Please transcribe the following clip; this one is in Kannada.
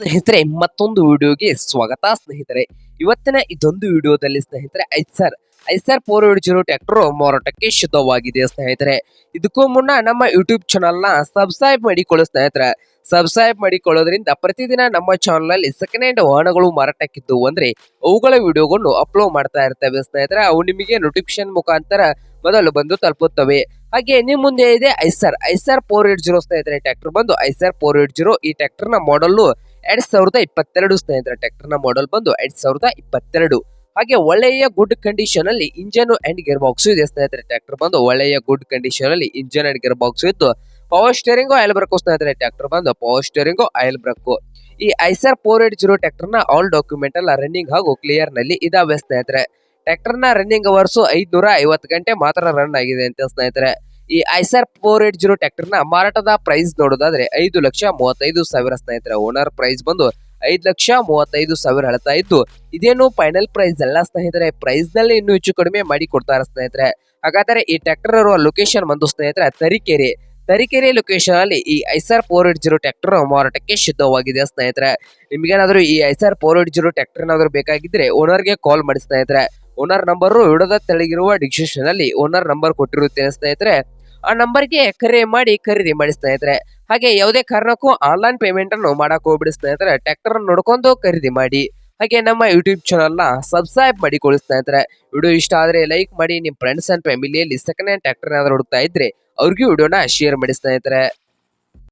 ಸ್ನೇಹಿತರೆ, ಮತ್ತೊಂದು ವಿಡಿಯೋಗೆ ಸ್ವಾಗತ ಸ್ನೇಹಿತರೆ. ಇವತ್ತಿನ ಇದೊಂದು ವಿಡಿಯೋದಲ್ಲಿ ಸ್ನೇಹಿತರೆ Eicher Eicher four eight zero tractor ಮಾರಾಟಕ್ಕೆ ಶುದ್ಧವಾಗಿದೆ ಸ್ನೇಹಿತರೆ. ಇದಕ್ಕೂ ಮುನ್ನ ನಮ್ಮ ಯೂಟ್ಯೂಬ್ ಚಾನಲ್ನ ಸಬ್ಸ್ಕ್ರೈಬ್ ಮಾಡಿಕೊಳ್ಳೋ ಸ್ನೇಹಿತರೆ. ಸಬ್ಸ್ಕ್ರೈಬ್ ಮಾಡಿಕೊಳ್ಳೋದ್ರಿಂದ ಪ್ರತಿದಿನ ನಮ್ಮ ಚಾನಲಲ್ಲಿ ಸೆಕೆಂಡ್ ಹ್ಯಾಂಡ್ ವಾಹನಗಳು ಮಾರಾಟಕ್ಕಿದ್ದು ಅಂದ್ರೆ ಅವುಗಳ ವಿಡಿಯೋಗಳನ್ನು ಅಪ್ಲೋಡ್ ಮಾಡ್ತಾ ಇರ್ತವೆ ಸ್ನೇಹಿತರೆ. ಅವು ನಿಮಗೆ ನೋಟಿಫಿಕೇಶನ್ ಮುಖಾಂತರ ಮೊದಲು ಬಂದು ತಲುಪುತ್ತವೆ. ಹಾಗೆ ನಿಮ್ಮ ಮುಂದೆ ಇದೆ Eicher Eicher four eight zero ಸ್ನೇಹಿತರೆ, ಟ್ರ್ಯಾಕ್ಟರ್ ಬಂದು ಐಸರ್ ಫೋರ್ ಏಟ್ ಜೀರೋ ಈ ಟ್ಯಾಕ್ಟರ್ನ ನ ಮಾಡಲ್ಲು ಎರಡ್ ಸಾವಿರದ ಇಪ್ಪತ್ತೆರಡು ಸ್ನೇಹಿತರೆ ಟ್ರ್ಯಾಕ್ಟರ್ನ ಮಾಡೆಲ್ ಬಂದು ಎರಡ್ ಸಾವಿರದ ಇಪ್ಪತ್ತೆರಡು. ಹಾಗೆ ಒಳ್ಳೆಯ ಗುಡ್ ಕಂಡೀಷನ್ ಅಲ್ಲಿ ಇಂಜನ್ ಅಂಡ್ ಗೇರ್ ಬಾಕ್ಸ್ ಇದೆ ಸ್ನೇಹಿತರೆ. ಟ್ರ್ಯಾಕ್ಟರ್ ಬಂದು ಒಳ್ಳೆಯ ಗುಡ್ ಕಂಡೀಷನ್ ಅಲ್ಲಿ ಇಂಜನ್ ಅಂಡ್ ಗೇರ್ ಬಾಕ್ಸ್ ಇತ್ತು. ಪವರ್ ಸ್ಟೇರಿಂಗ್ ಆಯಲ್ ಬ್ರೇಕ್ ಸ್ನೇಹಿತರೆ ಟ್ರ್ಯಾಕ್ಟರ್ ಬಂದು. ಪವರ್ ಸ್ಟೇರಿಂಗ್ ಆಯಲ್ ಬ್ರೇಕ್ ಈ ಐಸರ್ ಫೋರ್ ಏಟ್ ಜೀರೋ ಟ್ರ್ಯಾಕ್ಟರ್ನ ಆಲ್ ಡಾಕ್ಯುಮೆಂಟ್ ಎಲ್ಲ ರನ್ನಿಂಗ್ ಹಾಗೂ ಕ್ಲಿಯರ್ನಲ್ಲಿ ಇದಾವೆ ಸ್ನೇಹಿತರೆ. ಟ್ರ್ಯಾಕ್ಟರ್ನ ರನ್ನಿಂಗ್ ಅವರ್ಸ್ ಐದ್ನೂರ ಐವತ್ತು ಗಂಟೆ ಮಾತ್ರ ರನ್ ಆಗಿದೆ ಅಂತ ಸ್ನೇಹಿತರೆ. ಈ ಐಸರ್ ಫೋರ್ ಏಟ್ ಜೀರೋ ಟ್ರ್ಯಾಕ್ಟರ್ನ ಮಾರಾಟದ ಪ್ರೈಸ್ ನೋಡೋದಾದ್ರೆ ಐದು ಲಕ್ಷ ಮೂವತ್ತೈದು ಸಾವಿರ ಸ್ನೇಹಿತರೆ ಓನರ್ ಪ್ರೈಸ್ ಬಂದು ಐದು ಲಕ್ಷ ಮೂವತ್ತೈದು ಸಾವಿರ ಹೇಳ್ತಾ ಇತ್ತು. ಇದೇನು ಫೈನಲ್ ಪ್ರೈಸ್ ಅಲ್ಲ ಸ್ನೇಹಿತರೆ ಪ್ರೈಸ್ನಲ್ಲಿ ಇನ್ನೂ ಹೆಚ್ಚು ಕಡಿಮೆ ಮಾಡಿ ಕೊಡ್ತಾರೆ ಸ್ನೇಹಿತರೆ. ಹಾಗಾದರೆ ಈ ಟ್ರ್ಯಾಕ್ಟರ್ ಇರುವ ಲೊಕೇಶನ್ ಬಂದು ಸ್ನೇಹಿತರೆ, ತರೀಕೆರೆ. ತರೀಕೆರೆ ಲೊಕೇಶನ್ ಅಲ್ಲಿ ಈ Eicher four eight zero tractor ಮಾರಾಟಕ್ಕೆ ಸಿದ್ಧವಾಗಿದೆ ಸ್ನೇಹಿತರೆ. ನಿಮ್ಗೇನಾದ್ರೂ ಈ Eicher four eight zero tractor ಏನಾದ್ರು ಬೇಕಾಗಿದ್ರೆ ಓನರ್ಗೆ ಕಾಲ್ ಮಾಡಿ ಸ್ನೇಹಿತರೆ. ಓನರ್ ನಂಬರ್ ವಿಡೋದ ತೆಳಗಿರುವ ಡಿಸ್ಕ್ರಿಪ್ಷನ್ ಅಲ್ಲಿ ಓನರ್ ನಂಬರ್ ಕೊಟ್ಟಿರುತ್ತೇನೆ ಸ್ನೇಹಿತರೆ. ಆ ನಂಬರ್ಗೆ ಕರೆ ಮಾಡಿ ಖರೀದಿ ಮಾಡಿ ಸ್ನೇಹಿತರೆ. ಹಾಗೆ ಯಾವುದೇ ಕಾರಣಕ್ಕೂ ಆನ್ಲೈನ್ ಪೇಮೆಂಟ್ ಅನ್ನು ಮಾಡಕ್ ಹೋಗ್ಬಿಡಿ ಸ್ನೇಹಿತರೆ. ಟ್ರ್ಯಾಕ್ಟರ್ ನೋಡ್ಕೊಂಡು ಖರೀದಿ ಮಾಡಿ. ಹಾಗೆ ನಮ್ಮ ಯೂಟ್ಯೂಬ್ ಚಾನಲ್ನ ಸಬ್ಸ್ಕ್ರೈಬ್ ಮಾಡಿಕೊಳ್ಳಿ ಸ್ನೇಹಿತರೆ. ವಿಡಿಯೋ ಇಷ್ಟ ಆದ್ರೆ ಲೈಕ್ ಮಾಡಿ. ನಿಮ್ಮ ಫ್ರೆಂಡ್ಸ್ ಅಂಡ್ ಫ್ಯಾಮಿಲಿಯಲ್ಲಿ ಸೆಕೆಂಡ್ ಹ್ಯಾಂಡ್ ಟ್ರ್ಯಾಕ್ಟರ್ ಏನಾದ್ರು ಹುಡುಕ್ತಾ ಇದ್ರೆ ಅವ್ರಿಗೂ ವಿಡಿಯೋನ ಶೇರ್ ಮಾಡಿ ಸ್ನೇಹಿತರೆ.